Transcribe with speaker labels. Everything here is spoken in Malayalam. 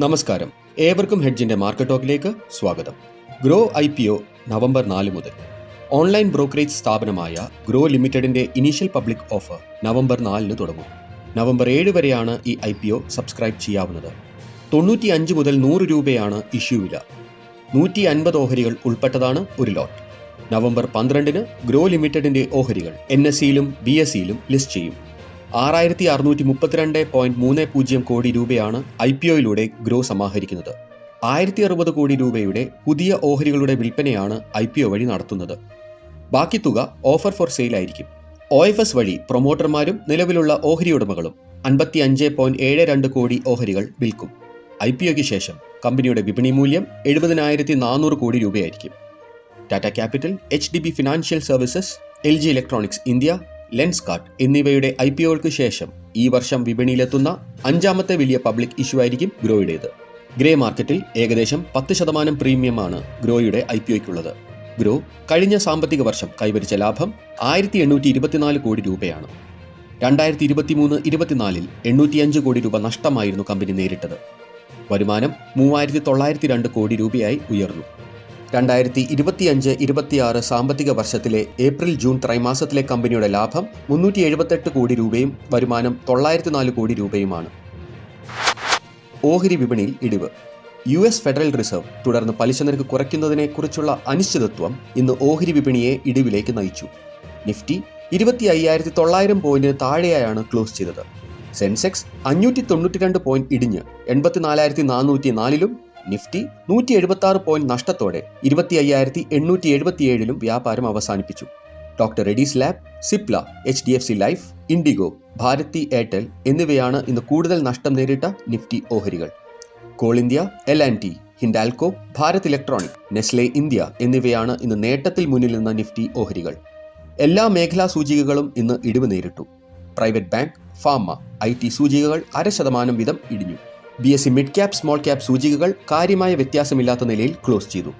Speaker 1: നമസ്കാരം. ഏവർക്കും ഹെഡ്ജിന്റെ മാർക്കറ്റ് ടോക്കിലേക്ക് സ്വാഗതം. Groww I P O November നാല് മുതൽ. ഓൺലൈൻ ബ്രോക്കറേജ് സ്ഥാപനമായ ഗ്രോ ലിമിറ്റഡിന്റെ ഇനീഷ്യൽ പബ്ലിക് ഓഫർ നവംബർ നാലിന് തുടങ്ങും. നവംബർ ഏഴ് വരെയാണ് ഈ ഐ പി ഒ സബ്സ്ക്രൈബ് ചെയ്യാവുന്നത്. തൊണ്ണൂറ്റി അഞ്ച് മുതൽ നൂറ് രൂപയാണ് ഇഷ്യൂ വില. നൂറ്റി അൻപത് ഓഹരികൾ ഉൾപ്പെട്ടതാണ് ഒരു ലോട്ട്. നവംബർ പന്ത്രണ്ടിന് ഗ്രോ ലിമിറ്റഡിന്റെ ഓഹരികൾ എൻ എസ് സിയിലും ബി എസ് സിയിലും ലിസ്റ്റ് ചെയ്യും. ആറായിരത്തി അറുന്നൂറ്റി മുപ്പത്തിരണ്ട് പോയിന്റ് മൂന്ന് പൂജ്യം കോടി രൂപയാണ് ഐ പി ഒയിലൂടെ ഗ്രോ സമാഹരിക്കുന്നത്. ആയിരത്തി അറുപത് കോടി രൂപയുടെ പുതിയ ഓഹരികളുടെ വിൽപ്പനയാണ് ഐ പി ഒ വഴി നടത്തുന്നത്. ബാക്കി തുക ഓഫർ ഫോർ സെയിൽ ആയിരിക്കും ഒ എഫ് എസ് വഴി പ്രൊമോട്ടർമാരും നിലവിലുള്ള ഓഹരി ഉടമകളും അൻപത്തി അഞ്ച് പോയിന്റ് ഏഴ് രണ്ട് കോടി ഓഹരികൾ വിൽക്കും. ഐ പി ഒയ്ക്ക് ശേഷം കമ്പനിയുടെ വിപണി മൂല്യം എഴുപതിനായിരത്തി നാനൂറ് കോടി രൂപയായിരിക്കും. Tata capital H D B financial services L G electronics India Lenskart എന്നിവയുടെ ഐ പി ഒകൾക്ക് ശേഷം ഈ വർഷം വിപണിയിലെത്തുന്ന അഞ്ചാമത്തെ വലിയ പബ്ലിക് ഇഷ്യൂ ആയിരിക്കും ഗ്രോയുടേത്. ഗ്രേ മാർക്കറ്റിൽ ഏകദേശം പത്ത് ശതമാനം പ്രീമിയമാണ് ഗ്രോയുടെ ഐ പി ഒയ്ക്കുള്ളത്. ഗ്രോ കഴിഞ്ഞ സാമ്പത്തിക വർഷം കൈവരിച്ച ലാഭം ആയിരത്തി എണ്ണൂറ്റി ഇരുപത്തിനാല് കോടി രൂപയാണ്. രണ്ടായിരത്തി ഇരുപത്തിമൂന്ന് ഇരുപത്തിനാലിൽ എണ്ണൂറ്റിയഞ്ച് കോടി രൂപ നഷ്ടമായിരുന്നു കമ്പനി നേരിട്ടത്. വരുമാനം മൂവായിരത്തി തൊള്ളായിരത്തി രണ്ട് കോടി രൂപയായി ഉയർന്നു. രണ്ടായിരത്തി ഇരുപത്തിയഞ്ച് ഇരുപത്തിയാറ് സാമ്പത്തിക വർഷത്തിലെ ഏപ്രിൽ ജൂൺ ത്രൈമാസത്തിലെ കമ്പനിയുടെ ലാഭം മുന്നൂറ്റി എഴുപത്തെട്ട് കോടി രൂപയും വരുമാനം തൊള്ളായിരത്തി നാല് കോടി രൂപയുമാണ്. ഓഹരി വിപണിയിൽ ഇടിവ്. യു എസ് ഫെഡറൽ റിസർവ് തുടർന്ന് പലിശ നിരക്ക് കുറയ്ക്കുന്നതിനെക്കുറിച്ചുള്ള അനിശ്ചിതത്വം ഇന്ന് ഓഹരി വിപണിയെ ഇടിവിലേക്ക് നയിച്ചു. നിഫ്റ്റി ഇരുപത്തി അയ്യായിരത്തി തൊള്ളായിരം പോയിന്റിന് താഴെയായാണ് ക്ലോസ് ചെയ്തത്. സെൻസെക്സ് അഞ്ഞൂറ്റി തൊണ്ണൂറ്റി രണ്ട് പോയിന്റ് ഇടിഞ്ഞ് എൺപത്തിനാലായിരത്തി നാനൂറ്റി നാലിലും നിഫ്റ്റി നൂറ്റി എഴുപത്തി ആറ് പോയിന്റ് നഷ്ടത്തോടെ ഇരുപത്തി അയ്യായിരത്തി എണ്ണൂറ്റി എഴുപത്തിയേഴിലും വ്യാപാരം അവസാനിപ്പിച്ചു. Doctor Reddy's lab Cipla H D F C life IndiGo Bharti Airtel എന്നിവയാണ് ഇന്ന് കൂടുതൽ നഷ്ടം നേരിട്ട നിഫ്റ്റി ഓഹരികൾ. Coal India L and T Hindalco Bharat electronic Nestle India എന്നിവയാണ് ഇന്ന് നേട്ടത്തിൽ മുന്നിൽ നിന്ന നിഫ്റ്റി ഓഹരികൾ. എല്ലാ മേഖലാ സൂചികകളും ഇന്ന് ഇടിവ് നേരിട്ടു. Private bank pharma I T സൂചികകൾ അര ശതമാനം വീതം ഇടിഞ്ഞു. B S E mid cap small cap സൂചികകൾ കാര്യമായ വ്യത്യാസമില്ലാത്ത നിലയിൽ ക്ലോസ് ചെയ്തു.